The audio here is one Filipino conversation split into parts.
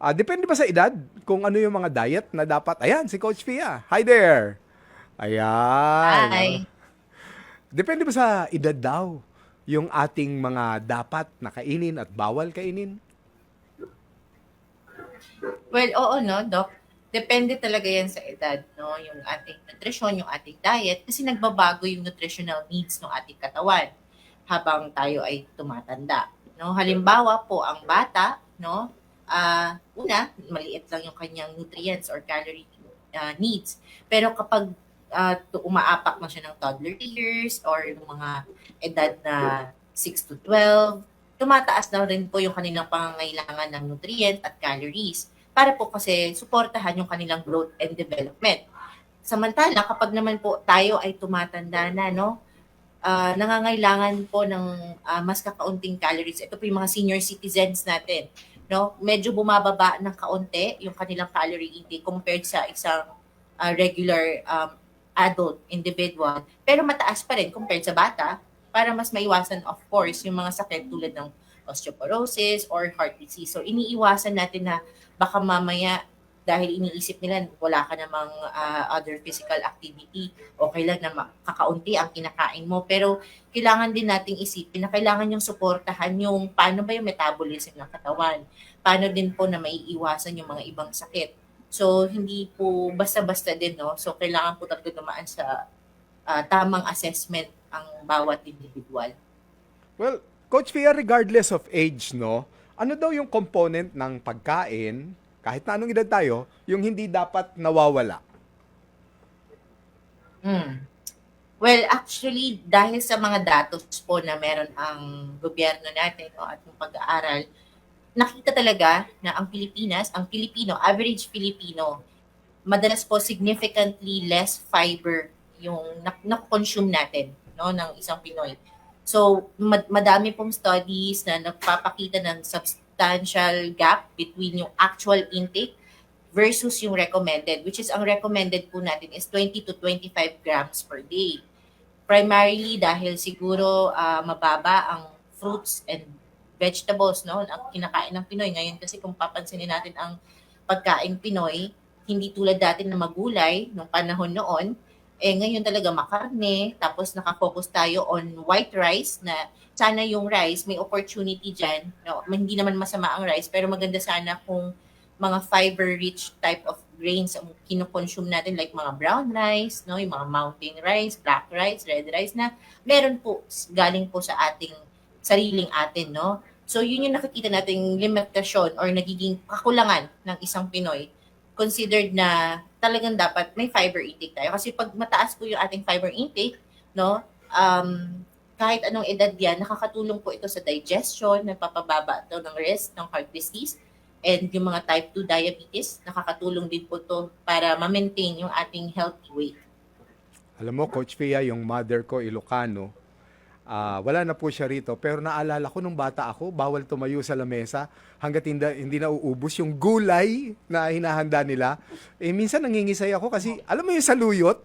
Ah, depende ba sa edad kung ano yung mga diet na dapat? Ayan, si Coach Pia. Hi there. Ayan. Hi. Depende ba sa edad daw yung ating mga dapat na kainin at bawal kainin? Well, oo, no, Doc. Depende talaga yan sa edad, no? Yung ating nutrisyon, yung ating diet, kasi nagbabago yung nutritional needs ng ating katawan habang tayo ay tumatanda. No? Halimbawa po, ang bata, no? Ah una, maliit lang yung kanyang nutrients or calorie ah, needs. Pero kapag tu- umaapak na siya ng toddler years or yung mga edad na 6 to 12, tumataas na rin po yung kanilang pangangailangan ng nutrient at calories para po kasi suportahan yung kanilang growth and development. Samantala, kapag naman po tayo ay tumatanda na, no, ah, nangangailangan po ng ah, mas kakaunting calories. Ito po yung mga senior citizens natin. No? Medyo bumababa ng kaunti yung kanilang calorie intake compared sa isang ah, regular um, adult individual. Pero mataas pa rin compared sa bata para mas maiwasan, of course, yung mga sakit tulad ng osteoporosis or heart disease. So, iniiwasan natin na baka mamaya dahil iniisip nila wala ka namang ah, other physical activity, okay lang na kakaunti ang kinakain mo. Pero kailangan din nating isipin na kailangan yung suportahan yung paano ba yung metabolism ng katawan. Paano din po na maiiwasan yung mga ibang sakit. So, hindi po basta-basta din, no? So, kailangan po talaga dumaan sa ah, tamang assessment ang bawat individual. Well, Coach Pia, regardless of age, no? Ano daw yung component ng pagkain, kahit na anong edad tayo, yung hindi dapat nawawala? Mm. Well, actually, dahil sa mga datos po na meron ang gobyerno natin no, at yung pag-aaral, nakita talaga na ang Pilipinas, ang Pilipino, average Filipino, madalas po significantly less fiber yung na- na-consume natin no, ng isang Pinoy. So, mad- madami pong studies na nagpapakita ng substantial gap between yung actual intake versus yung recommended, which is ang recommended po natin is 20 to 25 grams per day. Primarily dahil siguro ah, mababa ang fruits and vegetables no ang kinakain ng Pinoy ngayon kasi kung papansinin natin ang pagkain Pinoy hindi tulad dati na magulay nung panahon noon eh ngayon talaga makarne tapos nakafocus tayo on white rice na sana yung rice may opportunity diyan no hindi naman masama ang rice pero maganda sana kung mga fiber-rich type of grains ang kinoconsume natin like mga brown rice, no, yung mga mountain rice, black rice, red rice na meron po galing po sa ating sariling atin, no. So yun yung nakikita nating limitasyon or nagiging kakulangan ng isang Pinoy considered na talagang dapat may fiber intake tayo kasi pag mataas po yung ating fiber intake, no, um, kahit anong edad yan, nakakatulong po ito sa digestion, nagpapababa ito ng risk ng heart disease, and yung mga type 2 diabetes, nakakatulong din po to para ma-maintain yung ating healthy weight. Alam mo, Coach Pia, yung mother ko, Ilocano, ah, wala na po siya rito. Pero naalala ko nung bata ako, bawal tumayo sa lamesa hanggat hindi, hindi nauubos yung gulay na hinahanda nila. Eh, minsan nangingisay ako kasi, alam mo yung saluyot?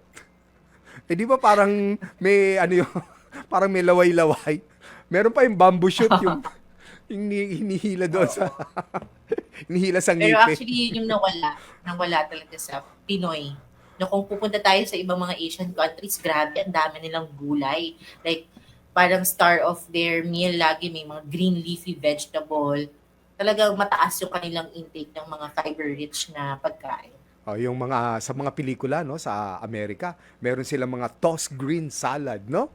Eh, di ba parang may, ano yung, parang may laway-laway. Meron pa yung bamboo shoot, yung, yung ni- hinihila doon sa, hinihila sa Pero ngipin. actually, yun yung nawala, nawala talaga sa Pinoy. No, kung pupunta tayo sa ibang mga Asian countries, grabe, ang dami nilang gulay. Like, parang star of their meal lagi may mga green leafy vegetable. Talagang mataas yung kanilang intake ng mga fiber-rich na pagkain. Oh, yung mga sa mga pelikula no sa Amerika, meron silang mga tossed green salad, no?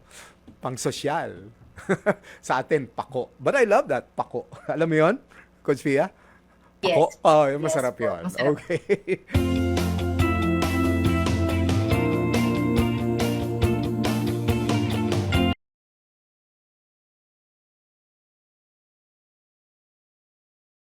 Pang sosyal. sa atin pako. But I love that pako. Alam mo 'yon? Coach Pia? Pako. Yes. Oh, yung Yes masarap po, 'yon. masarap. Okay.